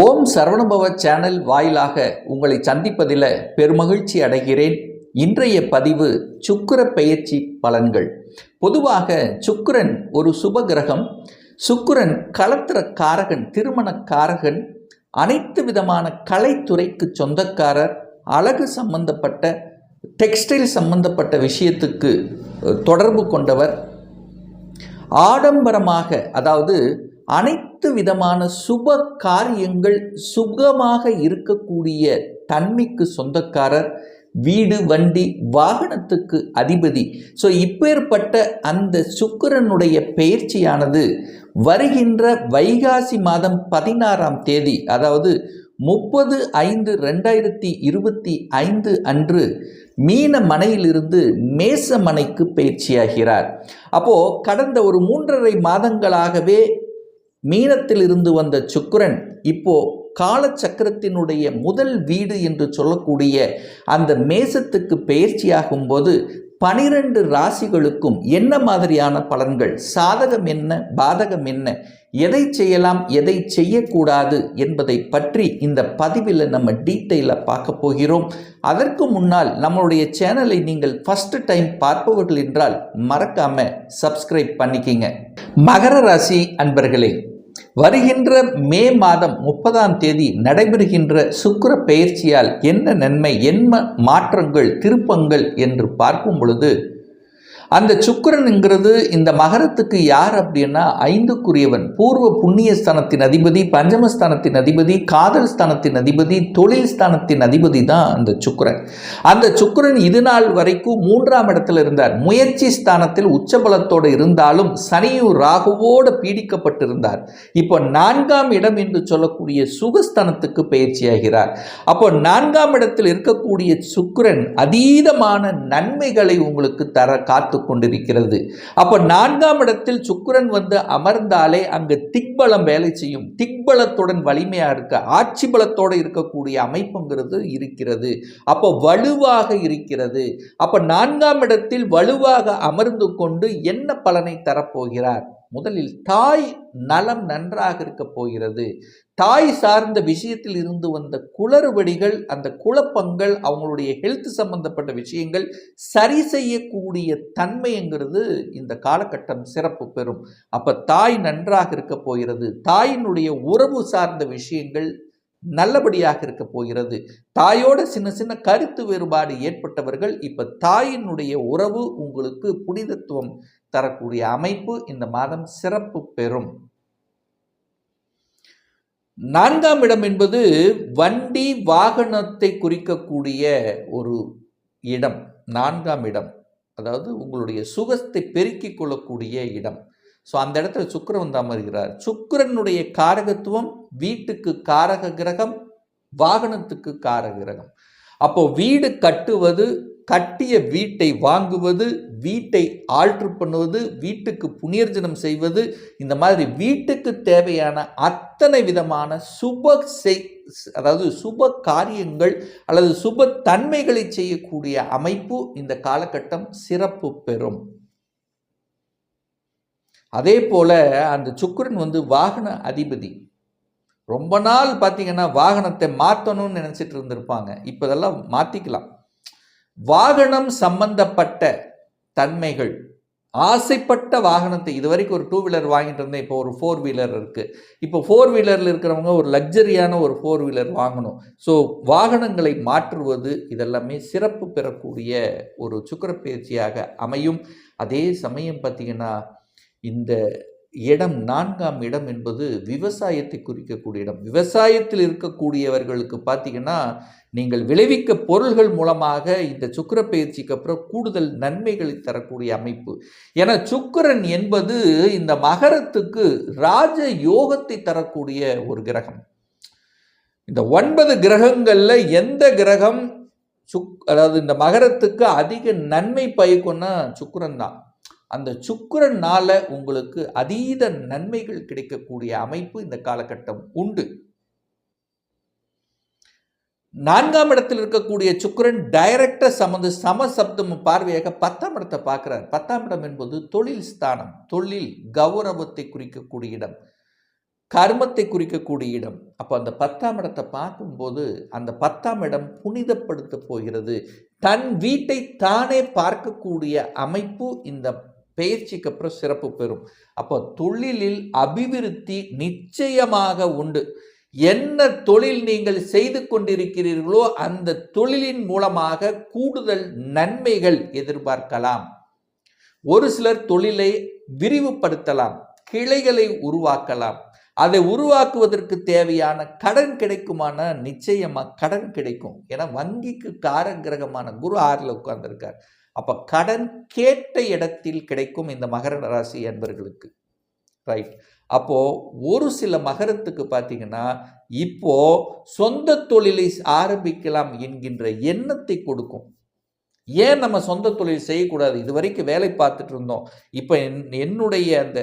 ஓம் Saravanabhava channel வாயிலாக உங்களை சந்திப்பதில் பெருமகிழ்ச்சி அடைகிறேன். இன்றைய பதிவு சுக்கிர பெயர்ச்சி பலன்கள். பொதுவாக சுக்கிரன் ஒரு சுப கிரகம் சுக்கிரன் கலத்திர காரகன் திருமண காரகன் அனைத்து விதமான கலைத்துறைக்கு சொந்தக்காரர் அழகு சம்பந்தப்பட்ட டெக்ஸ்டைல் சம்பந்தப்பட்ட விஷயத்துக்கு தொடர்பு கொண்டவர். ஆடம்பரமாக அதாவது அனைத்து விதமான சுப காரியங்கள் சுகமாக இருக்கக்கூடிய தன்மைக்கு சொந்தக்காரர் வீடு வண்டி வாகனத்துக்கு அதிபதி. ஸோ இப்பேற்பட்ட அந்த சுக்கிரனுடைய பயிற்சியானது வருகின்ற வைகாசி மாதம் பதினாறாம் தேதி அதாவது முப்பது ஐந்து ரெண்டாயிரத்தி இருபத்தி ஐந்து அன்று மீன மனையிலிருந்து மேச மனைக்கு பயிற்சியாகிறார் அப்போ கடந்த ஒரு மூன்றரை மாதங்களாகவே மீனத்தில் இருந்து வந்த சுக்கரன் இப்போ காலச்சக்கரத்தினுடைய முதல் வீடு என்று சொல்லக்கூடிய அந்த மேசத்துக்கு பெயர்ச்சியாகும் போது பனிரெண்டு ராசிகளுக்கும் என்ன மாதிரியான பலன்கள்? சாதகம் என்ன? பாதகம் என்ன? எதை செய்யலாம்? எதை செய்யக்கூடாது? என்பதை பற்றி இந்த பதிவில் நம்ம டீட்டெயிலாக பார்க்க போகிறோம். அதற்கு முன்னால் நம்மளுடைய சேனலை நீங்கள் ஃபஸ்ட்டு டைம் பார்ப்பவர்கள் என்றால் மறக்காமல் சப்ஸ்கிரைப் பண்ணிக்கிங்க. மகர ராசி அன்பர்களே வருகின்ற மே மாதம் முப்பதாம் தேதி நடைபெறுகின்ற சுக்கிர பெயர்ச்சியால் என்ன நன்மை என்ன மாற்றங்கள் திருப்பங்கள் என்று பார்க்கும் பொழுது அந்த சுக்கிரனுங்கிறது இந்த மகரத்துக்கு யார் அப்படின்னா ஐந்துக்குரியவன். பூர்வ புண்ணிய ஸ்தானத்தின் அதிபதி பஞ்சமஸ்தானத்தின் அதிபதி காதல் ஸ்தானத்தின் அதிபதி தொழில் ஸ்தானத்தின் அதிபதி தான் அந்த சுக்கரன். அந்த சுக்கிரன் இது நாள் வரைக்கும் மூன்றாம் இடத்துல இருந்தார். முயற்சி ஸ்தானத்தில் உச்சபலத்தோடு இருந்தாலும் சனியும் ராகுவோடு பீடிக்கப்பட்டிருந்தார். இப்போ நான்காம் இடம் என்று சொல்லக்கூடிய சுகஸ்தானத்துக்கு பயிற்சியாகிறார். அப்போ நான்காம் இடத்தில் இருக்கக்கூடிய சுக்கிரன் அதீதமான நன்மைகளை உங்களுக்கு தர காத்து கொண்டிருக்கிறது. அப்போ நான்காம் இடத்தில் சுக்கிரன் வந்து அமர்ந்தாலே அங்கு திக்பலம் வேலை செய்யும். திக்பலத்துடன் வலிமையா இருக்க ஆட்சி பலத்தோடு இருக்கக்கூடிய அமைப்புங்கிறது இருக்கிறது. அப்போ வலுவாக இருக்கிறது. அப்போ நான்காம் இடத்தில் வலுவாக அமர்ந்து கொண்டு என்ன பலனை தரப்போகிறார்? முதலில் தாய் நலம் நன்றாக இருக்க போகிறது. தாய் சார்ந்த விஷயத்தில் இருந்து வந்த குளறுபடிகள் அந்த குழப்பங்கள் அவங்களுடைய ஹெல்த் சம்பந்தப்பட்ட விஷயங்கள் சரி செய்யக்கூடிய தன்மைங்கிறது இந்த காலகட்டம் சிறப்பு பெறும். அப்போ தாய் நன்றாக இருக்க போகிறது. தாயினுடைய உறவு சார்ந்த விஷயங்கள் நல்லபடியாக இருக்க போகிறது. தாயோட சின்ன சின்ன கருத்து வேறுபாடு ஏற்பட்டவர்கள் இப்ப தாயினுடைய உறவு உங்களுக்கு புனிதத்துவம் தரக்கூடிய அமைப்பு இந்த மாதம் சிறப்பு பெறும். நான்காம் இடம் என்பது வண்டி வாகனத்தை குறிக்கக்கூடிய ஒரு இடம். நான்காம் இடம். அதாவது உங்களுடைய சுகத்தை பெருக்கிக் கொள்ளக்கூடிய இடம். ஸோ அந்த இடத்துல சுக்கரன் வந்து அமர்கிறார். சுக்கிரனுடைய காரகத்துவம் வீட்டுக்கு காரக கிரகம் வாகனத்துக்கு காரக கிரகம். அப்போ வீடு கட்டுவது கட்டிய வீட்டை வாங்குவது வீட்டை ஆல்ட்ரு பண்ணுவது வீட்டுக்கு புனியர்ஜனம் செய்வது இந்த மாதிரி வீட்டுக்கு தேவையான அத்தனை விதமான சுப செய் அதாவது சுப காரியங்கள் அல்லது சுப தன்மைகளை செய்யக்கூடிய அமைப்பு இந்த காலகட்டம் சிறப்பு பெறும். அதே போல் அந்த சுக்கரன் வந்து வாகன அதிபதி. ரொம்ப நாள் பார்த்தீங்கன்னா வாகனத்தை மாற்றணும்னு நினச்சிட்டு இருந்திருப்பாங்க. இப்போ இதெல்லாம் மாற்றிக்கலாம் வாகனம் சம்பந்தப்பட்ட தன்மைகள். ஆசைப்பட்ட வாகனத்தை இது வரைக்கும் ஒரு டூ வீலர் வாங்கிட்டு இருந்தேன். இப்போ ஒரு ஃபோர் வீலர் இருக்குது இப்போ ஃபோர் வீலரில் இருக்கிறவங்க ஒரு லக்ஸரியான ஒரு ஃபோர் வீலர் வாங்கணும். ஸோ வாகனங்களை மாற்றுவது இதெல்லாமே சிறப்பு பெறக்கூடிய ஒரு சுக்கரப்பயிற்சியாக அமையும். அதே சமயம் பார்த்திங்கன்னா இந்த இடம் நான்காம் இடம் என்பது விவசாயத்தை குறிக்கக்கூடிய இடம். விவசாயத்தில் இருக்கக்கூடியவர்களுக்கு பார்த்தீங்கன்னா நீங்கள் விளைவிக்க பொருள்கள் மூலமாக இந்த சுக்கிர பயிற்சிக்கு அப்புறம் கூடுதல் நன்மைகளை தரக்கூடிய அமைப்பு. ஏன்னா சுக்கிரன் என்பது இந்த மகரத்துக்கு ராஜ யோகத்தை தரக்கூடிய ஒரு கிரகம். இந்த ஒன்பது கிரகங்களில் எந்த கிரகம் சுக் அதாவது இந்த மகரத்துக்கு அதிக நன்மை பயக்கும்னா சுக்கிரன் தான். அந்த சுக்கிரனால உங்களுக்கு அதீத நன்மைகள் கிடைக்கக்கூடிய அமைப்பு இந்த காலகட்டம் உண்டு. நான்காம் இடத்தில் இருக்கக்கூடிய சுக்கிரன் டைரக்டா சமந்து சமசப்தம் பார்வையாக பத்தாம் இடத்தை பார்க்கிறார். பத்தாம் இடம் என்பது தொழில் ஸ்தானம் தொழில் கௌரவத்தை குறிக்கக்கூடிய இடம் கர்மத்தை குறிக்கக்கூடிய இடம். அப்போ அந்த பத்தாம் இடத்தை பார்க்கும்போது அந்த பத்தாம் இடம் புனிதப்படுத்த போகிறது. தன் வீட்டை தானே பார்க்கக்கூடிய அமைப்பு இந்த பயிற்சிக்கு அப்புறம் சிறப்பு பெறும். அப்போ தொழிலில் அபிவிருத்தி நிச்சயமாக உண்டு. என்ன தொழில் நீங்கள் செய்து கொண்டிருக்கிறீர்களோ அந்த தொழிலின் மூலமாக கூடுதல் நன்மைகள் எதிர்பார்க்கலாம். ஒரு சிலர் தொழிலை விரிவுபடுத்தலாம் கிளைகளை உருவாக்கலாம். அதை உருவாக்குவதற்கு தேவையான கடன் கிடைக்குமான நிச்சயமாக கடன் கிடைக்கும். ஏன்னா வங்கிக்கு காரகிரகமான குரு ஆறில் உட்கார்ந்துருக்கார். அப்போ கடன் கேட்ட இடத்தில் கிடைக்கும் இந்த மகர ராசி என்பர்களுக்கு ரைட் அப்போது ஒரு சில மகரத்துக்கு பார்த்தீங்கன்னா இப்போது சொந்த தொழிலை ஆரம்பிக்கலாம் என்கின்ற எண்ணத்தை கொடுக்கும். ஏன் நம்ம சொந்த தொழில் செய்யக்கூடாது? இது வரைக்கும் வேலை பார்த்துட்டு இருந்தோம். இப்போ என் என்னுடைய அந்த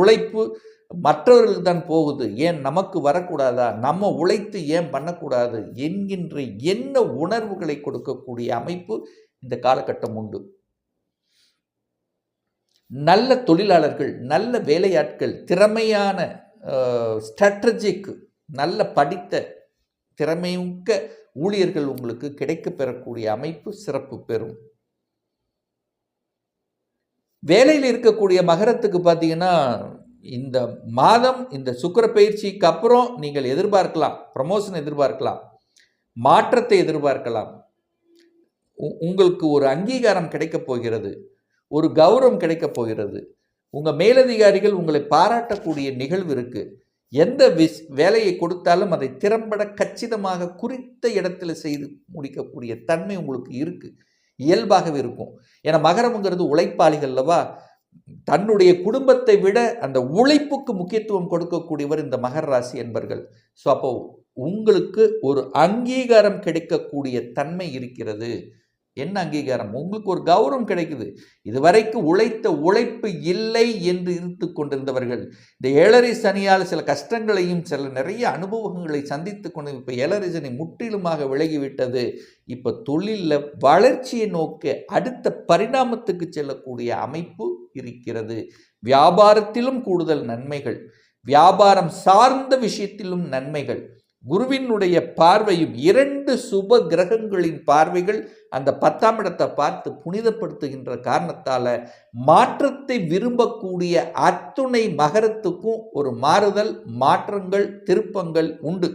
உழைப்பு மற்றவர்களுக்கு தான் போகுது. ஏன் நமக்கு வரக்கூடாதா? நம்ம உழைத்து ஏன் பண்ணக்கூடாது? என்கின்ற என்ன உணர்வுகளை கொடுக்கக்கூடிய அமைப்பு இந்த காலகட்டம் உண்டு. நல்ல தொழிலாளர்கள் நல்ல வேலையாட்கள் திறமையான ஸ்ட்ராட்டஜிக் நல்ல படித்த திறமையுக்க ஊழியர்கள் உங்களுக்கு கிடைக்க பெறக்கூடிய அமைப்பு சிறப்பு பெறும். வேலையில் இருக்கக்கூடிய மகரத்துக்கு பார்த்தீங்கன்னா இந்த மாதம் இந்த சுக்கர பயிற்சிக்கு அப்புறம் நீங்கள் எதிர்பார்க்கலாம் ப்ரமோஷன் எதிர்பார்க்கலாம் மாற்றத்தை எதிர்பார்க்கலாம். உங்களுக்கு ஒரு அங்கீகாரம் கிடைக்கப் போகிறது. ஒரு கௌரவம் கிடைக்கப் போகிறது. உங்கள் மேலதிகாரிகள் உங்களை பாராட்டக்கூடிய நிகழ்வு இருக்குது எந்த விஷ் வேலையை கொடுத்தாலும் அதை திறம்பட கச்சிதமாக குறித்த இடத்துல செய்து முடிக்கக்கூடிய தன்மை உங்களுக்கு இருக்குது இயல்பாகவே இருக்கும். ஏன்னா மகரம்ங்கிறது உழைப்பாளிகள் அல்லவா? தன்னுடைய குடும்பத்தை விட அந்த உழைப்புக்கு முக்கியத்துவம் கொடுக்கக்கூடியவர் இந்த மகர ராசி என்பர்கள். ஸோ அப்போ உங்களுக்கு ஒரு அங்கீகாரம் கிடைக்கக்கூடிய தன்மை இருக்கிறது. என்ன அங்கீகாரம்? உங்களுக்கு ஒரு கௌரவம் கிடைக்குது. இதுவரைக்கும் உழைத்த உழைப்பு இல்லை என்று இருந்து கொண்டிருந்தவர்கள். இந்த ஏழரை சனியால் சில கஷ்டங்களையும் சில நிறைய அனுபவங்களை சந்தித்து கொண்டு இப்போ ஏழரை சனி முற்றிலுமாக விலகிவிட்டது. இப்போ தொழிலில் வளர்ச்சியை நோக்க அடுத்த பரிணாமத்துக்கு செல்லக்கூடிய அமைப்பு இருக்கிறது. வியாபாரத்திலும் கூடுதல் நன்மைகள். வியாபாரம் சார்ந்த விஷயத்திலும் நன்மைகள். குருவினுடைய பார்வையும் இரண்டு சுப கிரகங்களின் பார்வைகள் அந்த பத்தாம் இடத்தை பார்த்து புனிதப்படுத்துகின்ற காரணத்தால் மாற்றத்தை விரும்பக்கூடிய அத்துணை மகரத்துக்கும் ஒரு மாறுதல் மாற்றங்கள் திருப்பங்கள் உண்டு.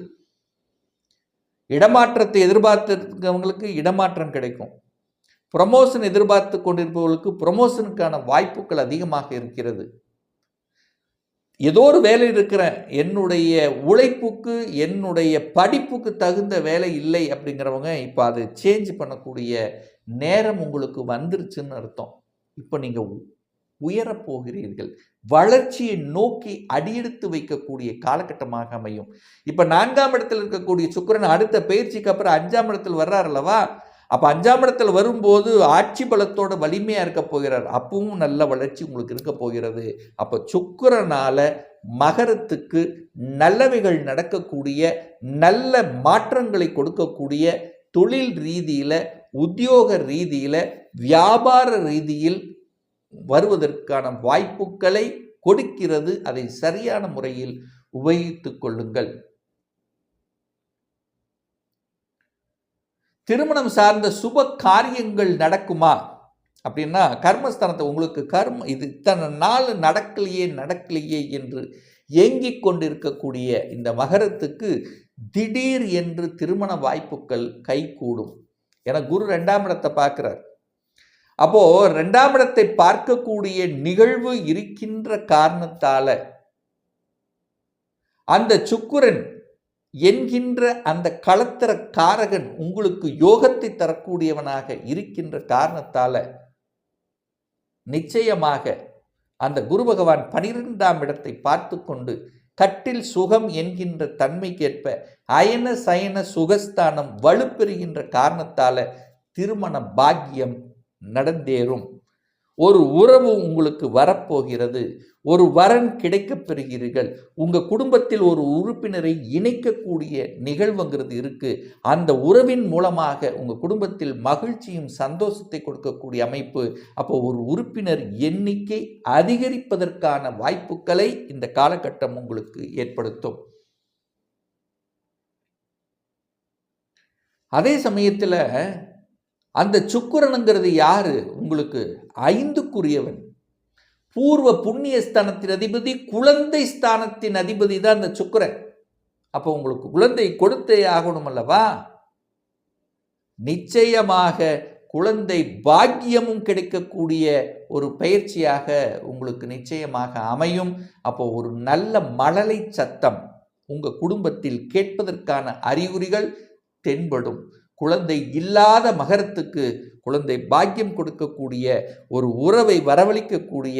இடமாற்றத்தை எதிர்பார்த்திருக்கவங்களுக்கு இடமாற்றம் கிடைக்கும். ப்ரமோஷன் எதிர்பார்த்து கொண்டிருப்பவர்களுக்கு ப்ரமோஷனுக்கான வாய்ப்புகள் அதிகமாக இருக்கிறது. ஏதோ ஒரு வேலை இருக்கிறேன். என்னுடைய உழைப்புக்கு என்னுடைய படிப்புக்கு தகுந்த வேலை இல்லை அப்படிங்கிறவங்க இப்போ அதை சேஞ்ச் பண்ணக்கூடிய நேரம் உங்களுக்கு வந்துருச்சுன்னு அர்த்தம். இப்போ நீங்கள் உயரப்போகிறீர்கள் வளர்ச்சியை நோக்கி அடியெடுத்து வைக்கக்கூடிய காலகட்டமாக அமையும். இப்போ நான்காம் இடத்தில் இருக்கக்கூடிய சுக்கரன் அடுத்த பயிற்சிக்கு அப்புறம் அஞ்சாம் இடத்தில் வர்றார் அல்லவா? அப்போ அஞ்சாம் இடத்தில் வரும்போது ஆட்சி பலத்தோட வலிமையாக இருக்க போகிறார். அப்பவும் நல்ல வளர்ச்சி உங்களுக்கு இருக்க போகிறது. அப்போ சுக்கரனால் மகரத்துக்கு நல்லவைகள் நடக்கக்கூடிய நல்ல மாற்றங்களை கொடுக்கக்கூடிய தொழில் ரீதியில் உத்தியோக ரீதியில் வியாபார ரீதியில் வருவதற்கான வாய்ப்புகளை கொடுக்கிறது. அதை சரியான முறையில் உபயோகித்து கொள்ளுங்கள். திருமணம் சார்ந்த சுப காரியங்கள் நடக்குமா? அப்படின்னா கர்மஸ்தானத்தை உங்களுக்கு கர்ம இது இத்தனை நாள் நடக்கலையே நடக்கலையே என்று ஏங்கிக் கொண்டிருக்கக்கூடிய இந்த மகரத்துக்கு திடீர் என்று திருமண வாய்ப்புகள் கைகூடும். என குரு ரெண்டாம் இடத்தை பார்க்கிறார். அப்போ ரெண்டாம் இடத்தை பார்க்கக்கூடிய நிகழ்வு இருக்கின்ற காரணத்தால அந்த சுக்குரன் என்கின்ற அந்த களத்திர காரகன் உங்களுக்கு யோகத்தை தரக்கூடியவனாக இருக்கின்ற காரணத்தால நிச்சயமாக அந்த குரு பகவான் பனிரெண்டாம் இடத்தை பார்த்து கொண்டு கட்டில் சுகம் என்கின்ற தன்மைக்கேற்ப அயன சயன சுகஸ்தானம் வலுப்பெறுகின்ற காரணத்தால திருமண பாக்கியம் நடந்தேறும். ஒரு உறவு உங்களுக்கு வரப்போகிறது. ஒரு வரன் கிடைக்கப் பெறுகிறீர்கள். உங்கள் குடும்பத்தில் ஒரு உறுப்பினரை இணைக்கக்கூடிய நிகழ்வுங்கிறது இருக்குது அந்த உறவின் மூலமாக உங்கள் குடும்பத்தில் மகிழ்ச்சியும் சந்தோஷத்தை கொடுக்கக்கூடிய அமைப்பு. அப்போ ஒரு உறுப்பினர் எண்ணிக்கை அதிகரிப்பதற்கான வாய்ப்புகளை இந்த காலகட்டம் உங்களுக்கு ஏற்படுத்தும். அதே சமயத்தில் அந்த சுக்குரனுங்கிறது யாரு? உங்களுக்கு ஐந்துக்குரியவன். பூர்வ புண்ணிய ஸ்தானத்தின் அதிபதி குழந்தை ஸ்தானத்தின் அதிபதி தான் அந்த சுக்கரன். அப்போ உங்களுக்கு குழந்தை கொடுத்தே ஆகணும் அல்லவா? நிச்சயமாக குழந்தை பாக்கியமும் கிடைக்கக்கூடிய ஒரு பயிற்சியாக உங்களுக்கு நிச்சயமாக அமையும். அப்போ ஒரு நல்ல மழலை சத்தம் உங்கள் குடும்பத்தில் கேட்பதற்கான அறிகுறிகள் தென்படும். குழந்தை இல்லாத மகரத்துக்கு குழந்தை பாக்கியம் கொடுக்கக்கூடிய ஒரு உறவை வரவழைக்கக்கூடிய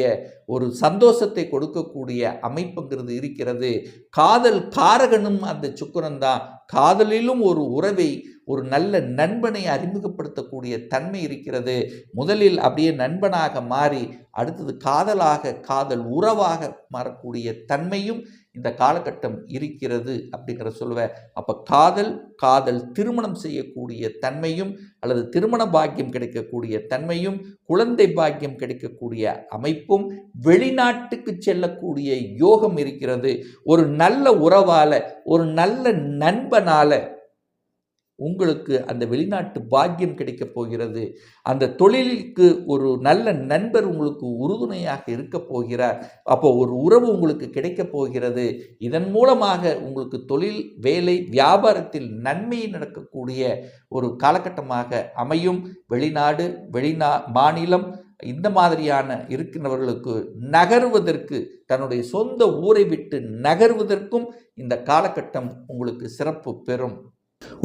ஒரு சந்தோஷத்தை கொடுக்கக்கூடிய அமைப்புங்கிறது இருக்கிறது. காதல் காரகனும் அந்த சுக்கரன் தான். காதலிலும் ஒரு உறவை ஒரு நல்ல நண்பனை அறிமுகப்படுத்தக்கூடிய தன்மை இருக்கிறது. முதலில் அப்படியே நண்பனாக மாறி அடுத்தது காதலாக காதல் உறவாக மாறக்கூடிய தன்மையும் இந்த காலகட்டம் இருக்கிறது அப்படிங்கிற சொல்லுவேன் அப்போ காதல் காதல் திருமணம் செய்யக்கூடிய தன்மையும் அல்லது திருமண பாக்கியம் கிடைக்கக்கூடிய தன்மையும் குழந்தை பாக்கியம் கிடைக்கக்கூடிய அமைப்பும் வெளிநாட்டுக்கு செல்லக்கூடிய யோகம் இருக்கிறது. ஒரு நல்ல உறவால் ஒரு நல்ல நண்பனால உங்களுக்கு அந்த வெளிநாட்டு பாக்கியம் கிடைக்கப் போகிறது. அந்த தொழிலுக்கு ஒரு நல்ல நண்பர் உங்களுக்கு உறுதுணையாக இருக்க போகிறார். அப்போ ஒரு உறவு உங்களுக்கு கிடைக்கப் போகிறது. இதன் மூலமாக உங்களுக்கு தொழில் வேலை வியாபாரத்தில் நன்மை நடக்கக்கூடிய ஒரு காலகட்டமாக அமையும். வெளிநாடு வெளிநா மாநிலம் இந்த மாதிரியான இருக்கின்றவர்களுக்கு நகர்வதற்கு தன்னுடைய சொந்த ஊரை விட்டு நகர்வதற்கும் இந்த காலகட்டம் உங்களுக்கு சிறப்பு பெறும்.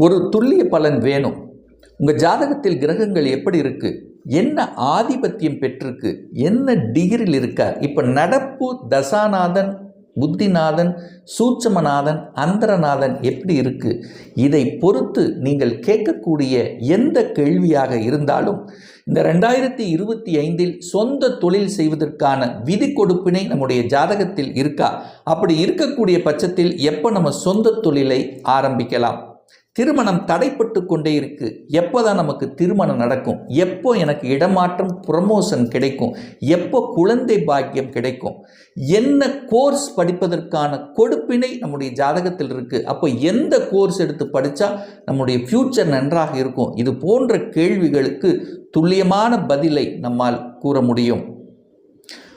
ஒரு துல்லிய பலன் வேணும். உங்கள் ஜாதகத்தில் கிரகங்கள் எப்படி இருக்கு? என்ன ஆதிபத்தியம் பெற்றிருக்கு? என்ன டிகிரியில் இருக்கார்? இப்போ நடப்பு தசாநாதன் புத்திநாதன் சூட்சமநாதன் அந்தரநாதன் எப்படி இருக்கு? இதை பொறுத்து நீங்கள் கேட்கக்கூடிய எந்த கேள்வியாக இருந்தாலும் இந்த ரெண்டாயிரத்தி இருபத்தி ஐந்தில் சொந்த தொழில் செய்வதற்கான விதி கொடுப்பினை நம்முடைய ஜாதகத்தில் இருக்கா? அப்படி இருக்கக்கூடிய பட்சத்தில் எப்போ நம்ம சொந்த தொழிலை ஆரம்பிக்கலாம்? திருமணம் தடைப்பட்டு கொண்டே இருக்கு. எப்போ தான் நமக்கு திருமணம் நடக்கும்? எப்போ எனக்கு இடமாற்றம் ப்ரமோஷன் கிடைக்கும்? எப்போ குழந்தை பாக்கியம் கிடைக்கும்? என்ன கோர்ஸ் படிப்பதற்கான கொடுப்பினை நம்முடைய ஜாதகத்தில் இருக்கு. அப்போ எந்த கோர்ஸ் எடுத்து படித்தா நம்முடைய ஃப்யூச்சர் நன்றாக இருக்கும்? இது போன்ற கேள்விகளுக்கு துல்லியமான பதிலை நம்மால் கூற முடியும்.